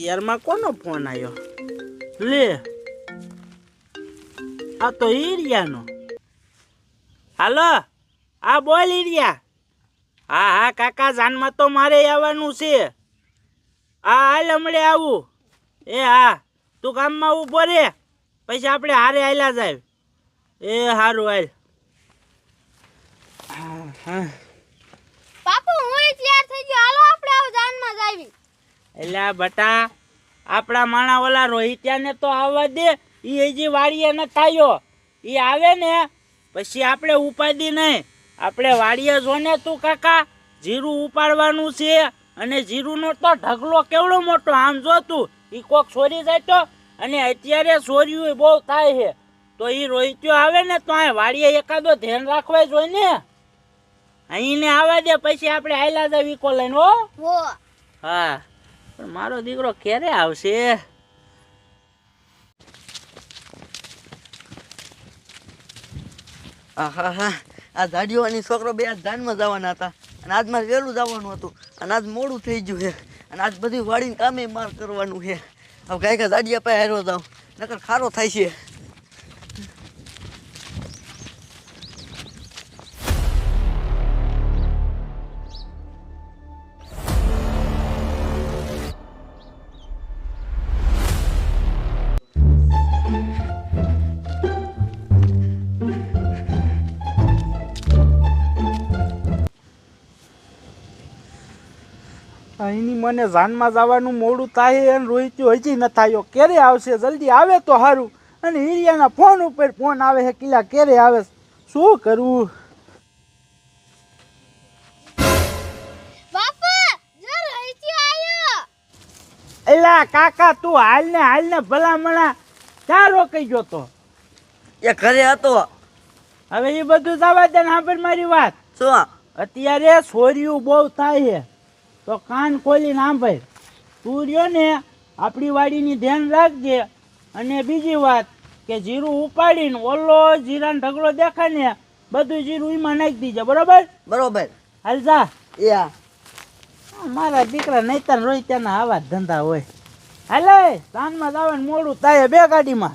અત્યારમાં કોનો ફોન આવ્યો લે, આ તો ઈરિયાનો. હાલો, આ બોલ ઈરિયા. હા હા, કાકા, જાનમાં તો મારે આવવાનું છે. હા, હાલ હમણે આવું. એ, હા, તું ગામમાં ઊભો રે. પછી આપણે હારે હાલ્યા જાય. એ, હારું, હાલ. હા હા. બાપુ હું તૈયાર થઈ ગયો. હાલો. આપણે આવ. જાવી એટલે બટા આપણા માણા ઓલા રોહિત્યાને તો આવવા દે ઈ હજી વાડીએ ન થાયો. ઈ આવે ને પછી આપણે ઉપાડી નહીં. આપણે વાડીએ જો ને તું કાકા જીરું ઉપાડવાનું છે અને જીરુંનો તો ઢગલો કેવડો મોટો આમ જો તું ઈ કોક છોરી જાય તો? અને અત્યારે ચોર્યું બહુ થાય છે. તો એ રોહિત્યો આવે ને તો આ વાડીએ એકાદો ધ્યાન રાખવા જોઈએ ને અહીંને આવવા દે પછી આપણે આયલા જાય વીકો લઈને હો. હો. પણ મારો દીકરો ક્યારે આવશે? આહા, હા. આ ઝાડીઓ અને છોકરો બે આજ જાનમાં જવાના હતા. અને આજ મારે વહેલું જવાનું હતું. અને આજ મોડું થઈ ગયું છે. અને આજ બધી વાડીને કામે માર કરવાનું છે. હવે કાંઈ કાંઈ ઝાડિયા પાસે હારો જાઉં. નકર ખારો થાય છે. અહીંની મને જાનમાં જવાનું મોડું થાય અને રોહિત્યો હજી ન થાયો. ક્યારે આવશે? જલ્દી આવે તો સારું અને હિરિયાના ફોન ઉપર ફોન આવે છે કિલ્લા ક્યારે આવે? શું કરવું એલા કાકા તું હાલ ને હાલ ને ભલામણા ક્યાં રોકાઈ ગયો તો? એ ઘરે હતો. હવે એ બધું જવા દે ને સાંભળ મારી વાત. શું? અત્યારે છોરીઓ બહુ થાય છે. તો કાન ખોલી સાંભળ. તું રહ્યો ને આપણી વાડીની ધ્યાન રાખજે. અને બીજી વાત કે જીરું ઉપાડીને ઓલો જીરાનો ઢગલો દેખાય ને બધું જીરું એમાં નાખી દીજે બરોબર? બરોબર. હાલ જા. એ આ મારા દીકરા નહીં રોઈ ત્યાંના આવા ધંધા હોય. હાલે સાંજમાં જવાનું મોડું થાય બે ગાડીમાં.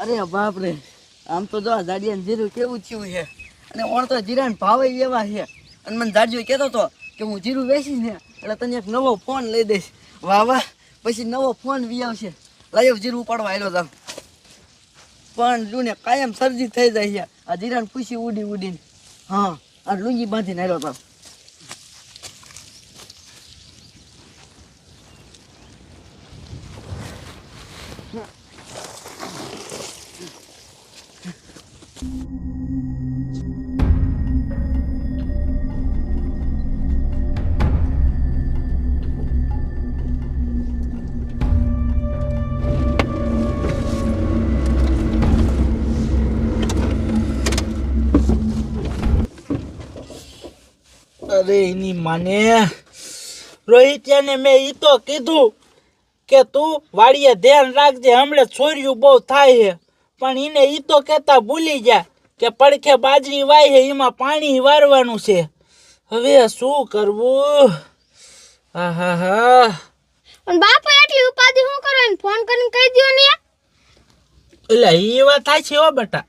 અરે બાપ રે આમ તો જો આ ઝાડિયાને જીરું કેવું થયું છે. અને ઓણ તો જીરાને ભાવે એવા છે. અને મને ઝાડિયો કહેતો હતો કે હું જીરું વેચીશ ને, એટલે તને એક નવો ફોન લઈ દઈશ. વાહ વાહ, પછી નવો ફોન વી આવશે. લાયો જીરું ઉપાડવા આવ્યો જામ પણ જો ને કાયમ શરદી થઈ જાય છે. આ જીરાને પૂછી ઉડી ઉડીને. હા, આ લુંગી બાંધીને આવ્યો જામ અરે એની માને રોહિત્યાને મેં એ તો કીધું કે તું વાડીએ ધ્યાન રાખજે હમણે છોર્યું બહુ થાય છે. પણ એને એ તો કહેતા ભૂલી જા કે પડખે બાજરી વાય છે એમાં પાણી વારવાનું છે. હવે શું કરવું? હા હા હા પણ બાપુ એટલી ઉપાધિ શું કરો એને ફોન કરીને કહી દો ને એટલે એ વાત થાય છે હો બેટા.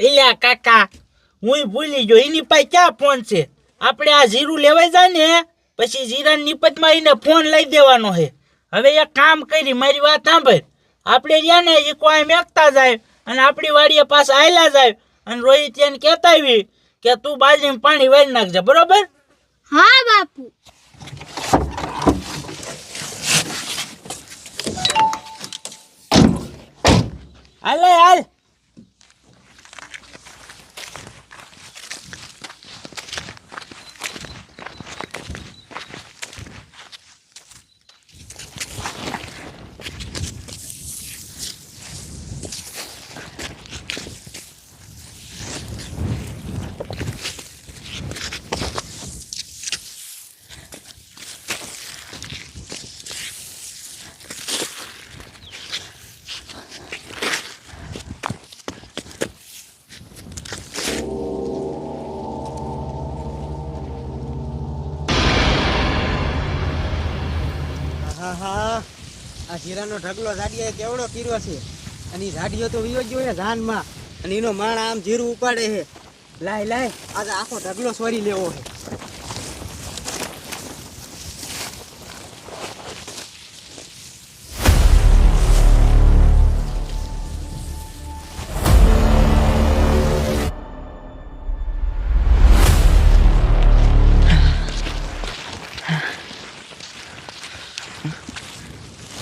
એલા કાકા હું ભૂલી ગયો. એની પાસે ક્યાં ફોન છે? આપણે આ જીરું લેવાઈ જાય ને પછી જીરાની નિપતમાં એને ફોન લઈ દેવાનો છે. હવે એક કામ કરી મારી વાત સાંભળ. આપણે રહ્યા ને એ કોઈ મેકતા જાય અને આપણી વાડીએ પાછા આયલા જાય અને રોહિત એને કહેતા આવી કે તું બાજરીમાં પાણી વાળી નાખજે બરોબર? હા બાપુ. હાલે હાલ. હા હા આ જીરાનો ઢગલો ઝાડીએ કેવડો કર્યો છે? અને એ ઝાડીઓ તો વિયો ગયો ને ધાનમાં. અને એનો માણ આમ જીરું ઉપાડે છે. લાય લાય, આજે આખો ઢગલો સોરી લેવો છે.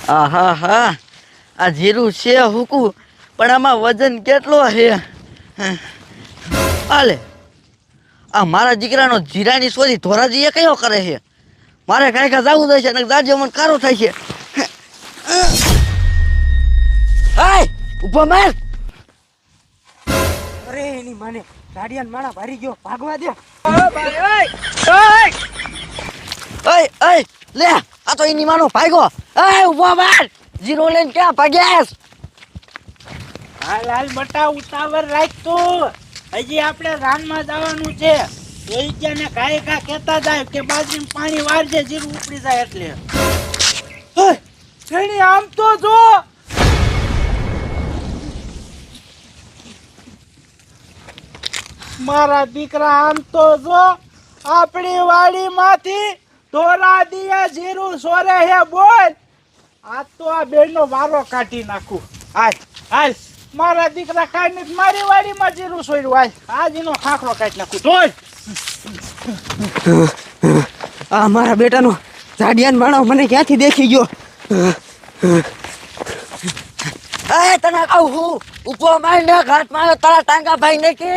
આહા હા. આ જીરું છે હુકું પણ આમાં વજન કેટલો છે? આલે. આ મારા દીકરાનો જીરાની સોરી ધોરાજીએ કયો કરે છે? મારે કાંઈ કાંઈ જવું થાય છે અને દાદી મને કારો થાય છે. હાય ઊભો માર. અરે એની માને ઝાડિયાન માણા ભારી ગયો. ભાગવા દે. ઓય ઓય. લે, આ તો એની ભાગ્યો. ઓય ઊભો બાર. જીરો લઈને ક્યાં ભાગ્યાસ? હા લાલ બટા, ઉતાવળ રાખ તું. હજી આપણે રાનમાં જવાનું છે. રોહિત ને કાંઈ કા કહેતા જાય કે બાજરી પાણી વારજે જીરું ઉપડી જાય એટલે. છેડી આમ તો જો? મારા દીકરા આમ તો જો, આપણી વાડીમાંથી ધોરા દિયા જીરું સોરે હે બોલ. આ તો આ બેનનો વારો કાઢી નાખું. હાલ હાલ મારા દીકરા કાઢી નથી. મારી વાડીમાં જીરું સોર્યું હાલ આજ એનો ખાખરો કાઢી નાખું. તોય આ મારા બેટાનો જાડિયાન માણો મને ક્યાંથી દેખી ગયો? એ તને કહું હું માર ને ઘાટમાં તારા ટાંગા ભાઈ ને કે?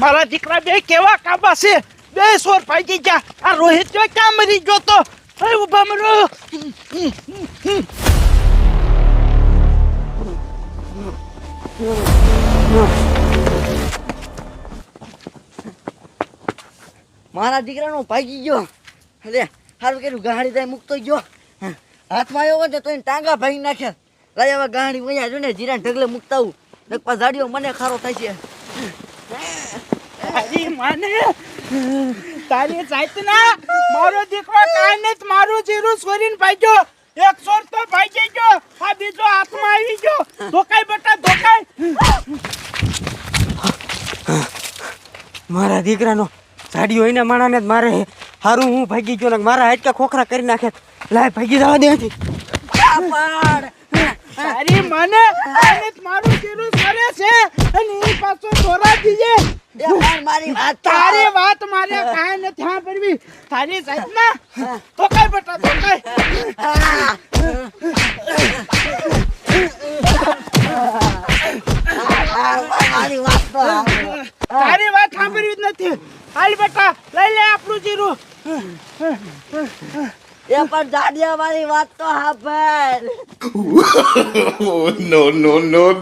મારા દીકરા બે કેવા કાબા છે? બે સોર ભાગી ગયા. આ રોહિત જો ક્યાં મરી ગયો તો? ઊભા મરો. મારા દીકરાનો ભાગી ગયો. અરે સારું કર્યું, ગાડી થાય મૂકતો ગયો. હાથમાં આવ્યો ને તો એને ટાંગા ભાઈ નાખ્યા. લાય હવે ગાડી વયા જો ને જીરા ઢગલે મૂકતા આવું. નકપા ઝાડીઓ મને ખારો થાય છે. તારી માને તારી જાતના મારો દીકરો કાને જ મારું જીરું સોરીને ભાગ્યો. એક સોર તો ભાગી ગયો આ બીજો હાથમાં આવી ગયો. ધોકાઈ બટા ધોકાઈ મારા દીકરાનો ઝાડીઓ ને માણાને જ મારે હારું હું ભાગી ગયો ને મારા હાટકા ખોખરા કરી નાખે. લાય ભાગી જવા દે. તારી મને અને મારું જીરું સરે છે. અને એ પાછો ધોરા દીજે માર વાત તો. તારી વાત મારે કાંઈ નથી હા પરવી તારી જાતના ધોકાઈ બટા તો મારી એ પણ જાડિયા મારી વાત તો હા no no no.